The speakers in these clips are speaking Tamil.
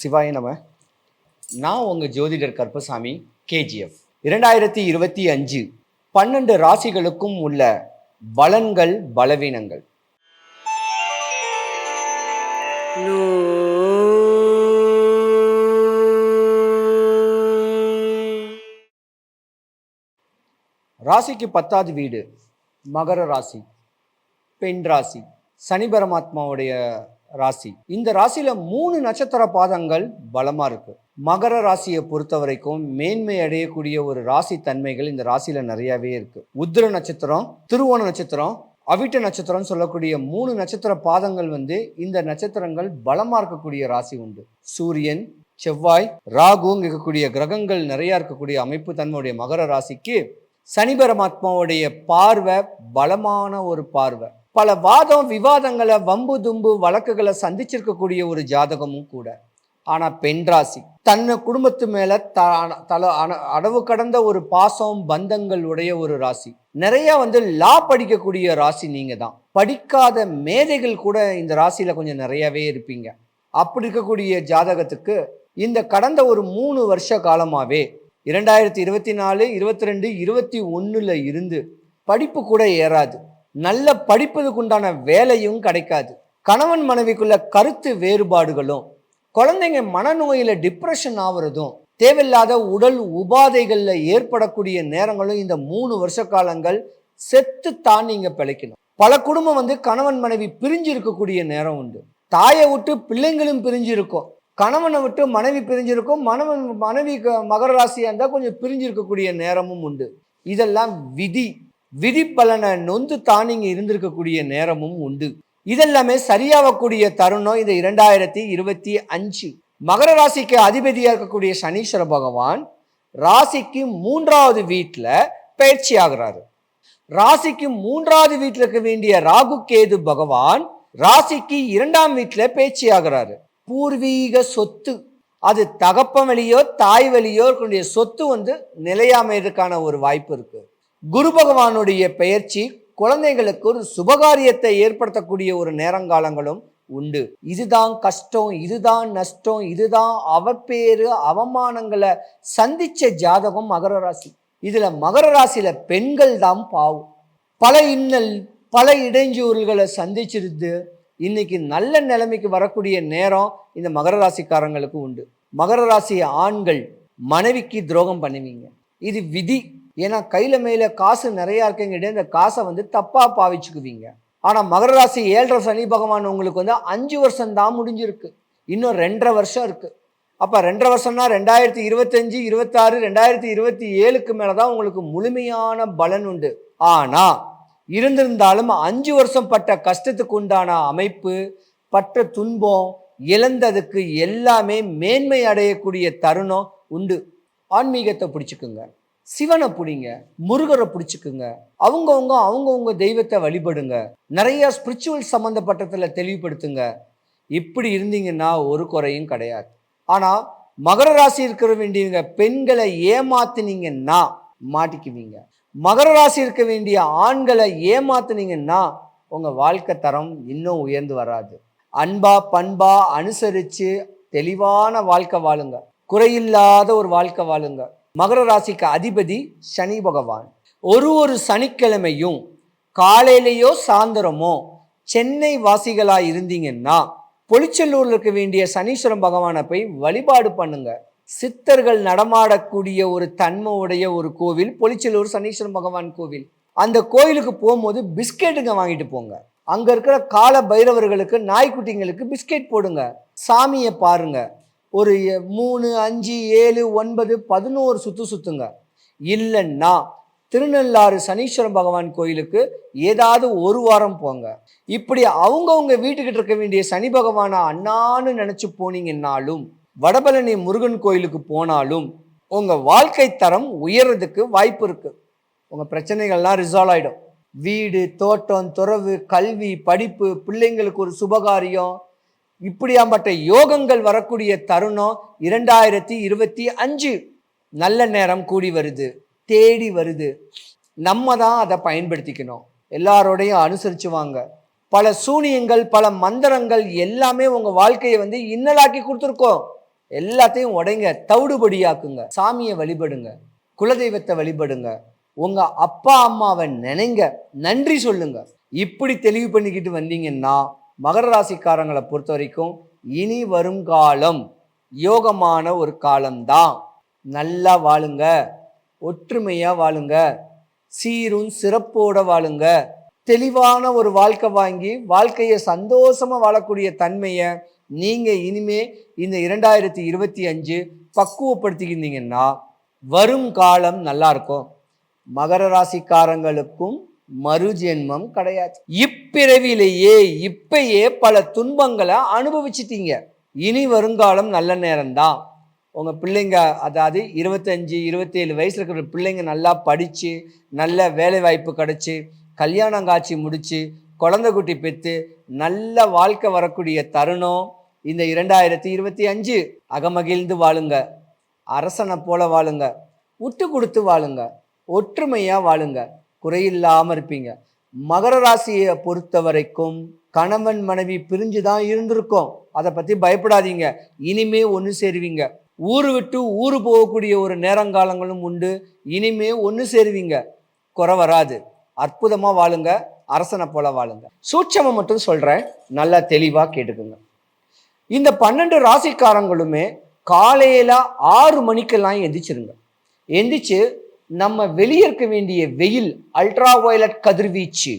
சிவாய நம. நான் உங்கள் ஜோதிடர் கருப்பசாமி கேஜிஎஃப் இரண்டாயிரத்தி இருபத்தி அஞ்சு பன்னெண்டு ராசிகளுக்கும் உள்ள பலன்கள் பலவீனங்கள். ராசிக்கு பத்தாவது வீடு. மகர ராசி பெண் ராசி சனி பரமாத்மாவுடைய ராசி. இந்த ராசியில மூணு நட்சத்திர பாதங்கள் பலமா இருக்கு. மகர ராசியை பொறுத்த வரைக்கும் மேன்மை அடையக்கூடிய ஒரு ராசி தன்மைகள் இந்த ராசியில நிறையவே இருக்கு. உத்திர நட்சத்திரம் திருவோண நட்சத்திரம் அவிட்ட நட்சத்திரம் சொல்லக்கூடிய மூணு நட்சத்திர பாதங்கள் வந்து இந்த நட்சத்திரங்கள் பலமா இருக்கக்கூடிய ராசி உண்டு. சூரியன் செவ்வாய் ராகு இருக்கக்கூடிய கிரகங்கள் நிறைய இருக்கக்கூடிய அமைப்பு தன்மையுடைய மகர ராசிக்கு சனி பரமாத்மாவுடைய பார்வை பலமான ஒரு பார்வை. பல வாதம் விவாதங்களை வம்பு தும்பு வழக்குகளை சந்திச்சிருக்கக்கூடிய ஒரு ஜாதகமும் கூட. ஆனால் பெண் ராசி தன்னை குடும்பத்து மேலே த தல அன- அளவு கடந்த ஒரு பாசம் பந்தங்கள் உடைய ஒரு ராசி. நிறைய வந்து லா படிக்கக்கூடிய ராசி நீங்கள் தான். படிக்காத மேதைகள் கூட இந்த ராசியில் கொஞ்சம் நிறையவே இருப்பீங்க. அப்படி இருக்கக்கூடிய ஜாதகத்துக்கு இந்த கடந்த ஒரு மூணு வருஷ காலமாகவே இரண்டாயிரத்தி இருபத்தி நாலு இருபத்தி ரெண்டு இருபத்தி ஒன்றில் இருந்து படிப்பு கூட ஏறாது. நல்ல படிப்பதுக்கு உண்டான வேலையும் கிடைக்காது. கணவன் மனைவிக்குள்ள கருத்து வேறுபாடுகளும் குழந்தைங்க மனநோயில் டிப்ரெஷன் ஆகுறதும் தேவையில்லாத உடல் உபாதைகளில் ஏற்படக்கூடிய நேரங்களும் இந்த மூணு வருஷ காலங்கள் செத்து தான் நீங்க பிழைக்கணும். பல குடும்பம் வந்து கணவன் மனைவி பிரிஞ்சு இருக்கக்கூடிய நேரம் உண்டு. தாயை விட்டு பிள்ளைங்களும் பிரிஞ்சு இருக்கும். கணவனை விட்டு மனைவி பிரிஞ்சிருக்கும் மனவன் மனைவி மகர ராசியாக இருந்தால் கொஞ்சம் பிரிஞ்சிருக்கக்கூடிய நேரமும் உண்டு. இதெல்லாம் விதி. விதி பலனை நொந்து தானிங்க இருந்திருக்கக்கூடிய நேரமும் உண்டு. இதெல்லாமே சரியாகக்கூடிய தருணம் இந்த இரண்டாயிரத்தி இருபத்தி அஞ்சு. மகர ராசிக்கு அதிபதியாக இருக்கக்கூடிய சனீஸ்வர பகவான் ராசிக்கு மூன்றாவது வீட்டில் பயிற்சி ஆகிறாரு. ராசிக்கு மூன்றாவது வீட்டில் இருக்க வேண்டிய ராகு கேது பகவான் ராசிக்கு இரண்டாம் வீட்டில் பேச்சு ஆகிறாரு. பூர்வீக சொத்து. அது தகப்பன் வழியோ தாய் வழியோ இருக்கக்கூடிய சொத்து வந்து நிலையாமையதுக்கான ஒரு வாய்ப்பு இருக்கு. குரு பகவானுடைய பெயர்ச்சி குழந்தைகளுக்கு ஒரு சுபகாரியத்தை ஏற்படுத்தக்கூடிய ஒரு நேரங்காலங்களும் உண்டு. இதுதான் கஷ்டம் இதுதான் நஷ்டம் இதுதான் அவப்பேறு அவமானங்களை சந்திச்ச ஜாதகம் மகர ராசி. இதுல மகர ராசியில பெண்கள் தான் பாவம். பல இன்னல் பல இடைஞ்சூறுகளை சந்திச்சிருந்து இன்னைக்கு நல்ல நிலைமைக்கு வரக்கூடிய நேரம் இந்த மகர ராசிக்காரங்களுக்கு உண்டு. மகர ராசி ஆண்கள் மனைவிக்கு துரோகம் பண்ணுவீங்க. இது விதி. ஏன்னா கையில மேல காசு நிறைய இருக்குங்கிட்ட இந்த காசை வந்து தப்பா பாவிச்சுக்குவீங்க. ஆனா மகர ராசி ஏழரை சனி பகவான் உங்களுக்கு வந்து அஞ்சு வருஷம் தான் முடிஞ்சிருக்கு. இன்னும் ரெண்டரை வருஷம் இருக்கு. அப்ப ரெண்டரை வருஷம்னா ரெண்டாயிரத்தி இருபத்தஞ்சு இருபத்தாறு ரெண்டாயிரத்தி இருபத்தி ஏழுக்கு மேலதான் உங்களுக்கு முழுமையான பலன் உண்டு. ஆனா இருந்திருந்தாலும் அஞ்சு வருஷம் பட்ட கஷ்டத்துக்கு உண்டான அமைப்பு பட்ட துன்பம் இழந்ததுக்கு எல்லாமே மேன்மை அடையக்கூடிய தருணம் உண்டு. ஆன்மீகத்தை பிடிச்சிக்குங்க. சிவனை பிடிங்க முருகரை பிடிச்சிக்குங்க. அவங்கவுங்க அவங்கவுங்க தெய்வத்தை வழிபடுங்க. நிறைய ஸ்பிரிச்சுவல் சம்மந்தப்பட்டதில் தெளிவுபடுத்துங்க. இப்படி இருந்தீங்கன்னா ஒரு குறையும் கிடையாது. ஆனால் மகர ராசி இருக்கிற வேண்டியவங்க பெண்களை ஏமாத்தினீங்கன்னா மாட்டிக்குவீங்க. மகர ராசி இருக்க வேண்டிய ஆண்களை ஏமாத்துனீங்கன்னா உங்கள் வாழ்க்கை தரம் இன்னும் உயர்ந்து வராது. அன்பா பண்பா அனுசரித்து தெளிவான வாழ்க்கை வாழுங்க. குறையில்லாத ஒரு வாழ்க்கை வாழுங்க. மகர ராசிக்கு அதிபதி சனி பகவான். ஒரு ஒரு சனிக்கிழமையும் காலையிலேயோ சாயந்தரமோ சென்னை வாசிகளாக இருந்தீங்கன்னா பொலிச்செல்லூர்ல இருக்க வேண்டிய சனீஸ்வரன் பகவானை போய் வழிபாடு பண்ணுங்கள் சித்தர்கள் நடமாடக்கூடிய ஒரு தன்மை உடைய ஒரு கோவில் பொலிச்சலூர் சனீஸ்வரன் பகவான் கோவில். அந்த கோயிலுக்கு போகும்போது பிஸ்கெட்டுங்க வாங்கிட்டு போங்க. அங்க இருக்கிற கால பைரவர்களுக்கு நாய்க்குட்டிங்களுக்கு பிஸ்கெட் போடுங்க. சாமியை பாருங்க. ஒரு மூணு அஞ்சு ஏழு ஒன்பது பதினோரு சுத்து சுத்துங்க. இல்லைன்னா திருநள்ளாறு சனீஸ்வரன் பகவான் கோயிலுக்கு ஏதாவது ஒரு வாரம் போங்க. இப்படி அவங்கவுங்க வீட்டுக்கிட்ட இருக்க வேண்டிய சனி பகவானை அண்ணான்னு நினச்சி போனீங்கன்னாலும் வடபழனி முருகன் கோயிலுக்கு போனாலும் உங்கள் வாழ்க்கை தரம் உயர்றதுக்கு வாய்ப்பு இருக்குது உங்கள் பிரச்சனைகள்லாம் ரிசால்வ் ஆகிடும் வீடு தோட்டம் துறவு கல்வி படிப்பு பிள்ளைங்களுக்கு ஒரு சுபகாரியம். இப்படியாம்பட்ட யோகங்கள் வரக்கூடிய தருணம் இரண்டாயிரத்தி இருபத்தி அஞ்சு. நல்ல நேரம் கூடி வருது தேடி வருது. நம்ம தான் அதை பயன்படுத்திக்கணும். எல்லாரோடையும் அனுசரிச்சு வாங்க. பல சூனியங்கள் பல மந்திரங்கள் எல்லாமே உங்கள் வாழ்க்கையை வந்து இன்னலாக்கி கொடுத்துருக்கோம். எல்லாத்தையும் உடைங்க தவிடுபடியாக்குங்க. சாமியை வழிபடுங்க குலதெய்வத்தை வழிபடுங்க. உங்க அப்பா அம்மாவை நினைங்க நன்றி சொல்லுங்க. இப்படி தெளிவு பண்ணிக்கிட்டு வந்தீங்கன்னா மகர ராசிக்காரங்களை பொறுத்த வரைக்கும் இனி வரும் காலம் யோகமான ஒரு காலம்தான். நல்லா வாழுங்க ஒற்றுமையாக வாழுங்க சீரும் சிறப்போட வாழுங்க. தெளிவான ஒரு வாழ்க்கை வாங்கி வாழ்க்கையை சந்தோஷமாக வாழக்கூடிய தன்மையை நீங்கள் இனிமே இந்த இரண்டாயிரத்தி இருபத்தி அஞ்சு பக்குவப்படுத்திக்கிட்டீங்கன்னா வரும் காலம் நல்லா இருக்கும். மகர ராசிக்காரங்களுக்கும் மறுஜென்மம் கிடையாது. இப்பிறவிலேயே இப்பயே பல துன்பங்களை அனுபவிச்சிட்டீங்க. இனி வருங்காலம் நல்ல நேரம்தான். உங்கள் பிள்ளைங்க அதாவது இருபத்தஞ்சு இருபத்தேழு வயசில் இருக்கிற பிள்ளைங்க நல்லா படித்து நல்ல வேலை வாய்ப்பு கல்யாணம் காட்சி முடித்து குழந்தை குட்டி பெற்று நல்ல வாழ்க்கை வரக்கூடிய தருணம் இந்த இரண்டாயிரத்தி இருபத்தி அஞ்சு. அகமகிழ்ந்து வாழுங்க. அரசனை போல வாழுங்க. விட்டு கொடுத்து வாழுங்க. ஒற்றுமையாக வாழுங்க. குறையில்லாமல் இருப்பீங்க. மகர ராசியை பொறுத்த வரைக்கும் கணவன் மனைவி பிரிஞ்சு தான் இருந்திருக்கோம். அதை பற்றி பயப்படாதீங்க. இனிமே ஒன்று சேருவீங்க. ஊர் விட்டு ஊர் போகக்கூடிய ஒரு நேரங்காலங்களும் உண்டு. இனிமே ஒன்று சேருவீங்க. குறை வராது. அற்புதமாக வாழுங்க அரசனை போல வாழுங்க. சூட்சமம் மட்டும் சொல்கிறேன் நல்லா தெளிவாக கேட்டுக்குங்க. இந்த பன்னெண்டு ராசிக்காரங்களுமே காலையில் ஆறு மணிக்கெல்லாம் எந்திரிச்சிருங்க. எந்திரிச்சு நம்ம வெளியே இருக்க வேண்டிய வெயில் அல்ட்ரா வயலட் கதிர்வீச்சு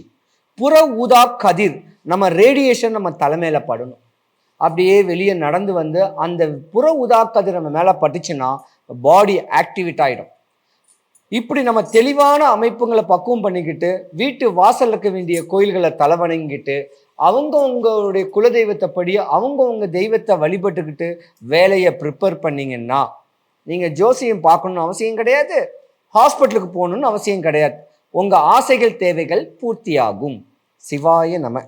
புற ஊதா கதிர் நம்ம ரேடியேஷன் நம்ம தலைமையில படணும். அப்படியே வெளியே நடந்து வந்து அந்த புற ஊதா கதிர் நம்ம மேலே பட்டுச்சுன்னா பாடி ஆக்டிவேட் ஆகிடும் இப்படி நம்ம தெளிவான அமைப்புங்களை பக்குவம் பண்ணிக்கிட்டு வீட்டு வாசல் இருக்க வேண்டிய கோயில்களை தலைவணங்கிட்டு அவங்கவுங்களுடைய குலதெய்வத்தை படி அவங்கவுங்க தெய்வத்தை வழிபட்டுக்கிட்டு வேலையை ப்ரிப்பேர் பண்ணிங்கன்னா நீங்கள் ஜோசியம் பார்க்கணும்னு அவசியம் கிடையாது. ஹாஸ்பிட்டலுக்கு போகணுன்னு அவசியம் கிடையாது. உங்கள் ஆசைகள் தேவைகள் பூர்த்தியாகும். சிவாய நம.